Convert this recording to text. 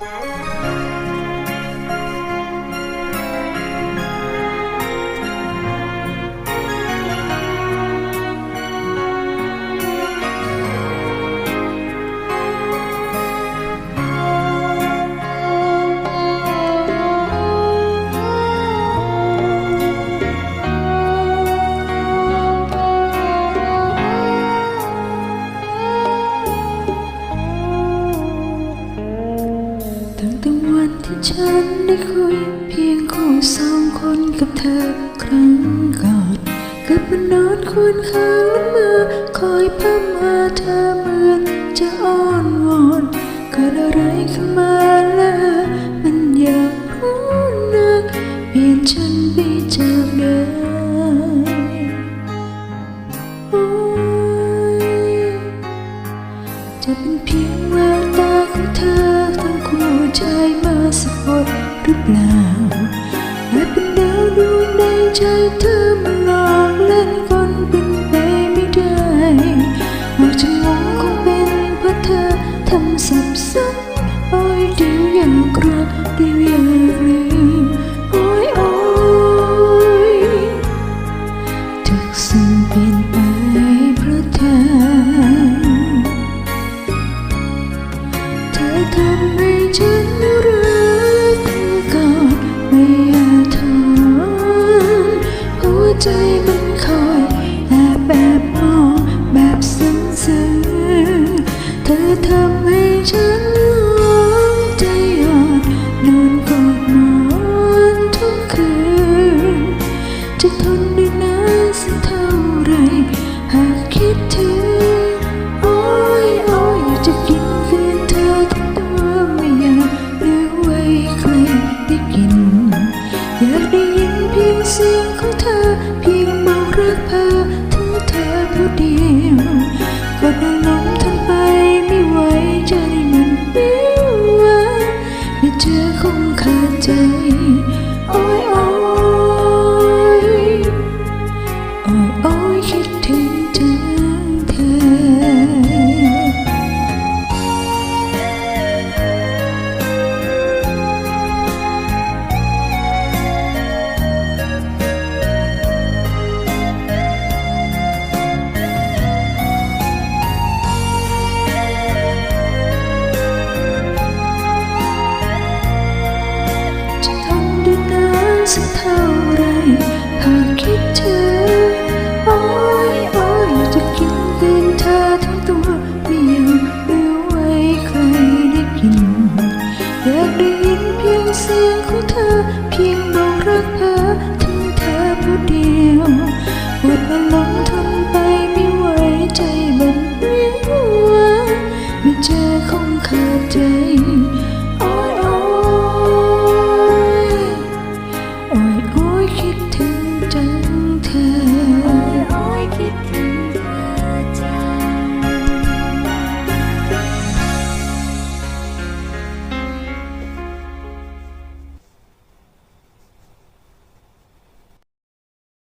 ตั้ ฉันได้คุยเพียงคู่สองคนกับเธอครั้งก่อนกับมนอนควรข้างละเมอคอยพร่ำหาเธอเหมือนจะอ้อนวอนเกิดอะไรขึ้นมาแล้วมันอยากรู้นักเปลี่ยนฉันไปจากเดิมโอ้ยจะเป็นเพียงแววตาของเธอทั้งคู่ใจมา สะกดหรือเปล่าและเป็นดาวดวงในใจเธอมาหลอกเล่นคนเป็นไปไม่ได้ออกจากงงคงเป็นเพราะเธอทำสับสนโอ้ยเดียวอยากรักเดียวยากลืมโอ้ยโอ้ยทุกสิ่งเปลี่ยนไปเพราะเธอ เธอทำให้ฉัน เธอทำให้ฉัน เจอคงขาดใจโอ้ยโอ้ยโอ้ยโอ้ยคิดถึง สักเท่าไรหากคิดถึงโอ้ยโอ้ยจะกินตื่นเธอทั้งตัวไม่ยังเหลือไว้ใครได้กิน อยากได้ยินเพียงเสียงของเธอ เพียงบอกรักเธอ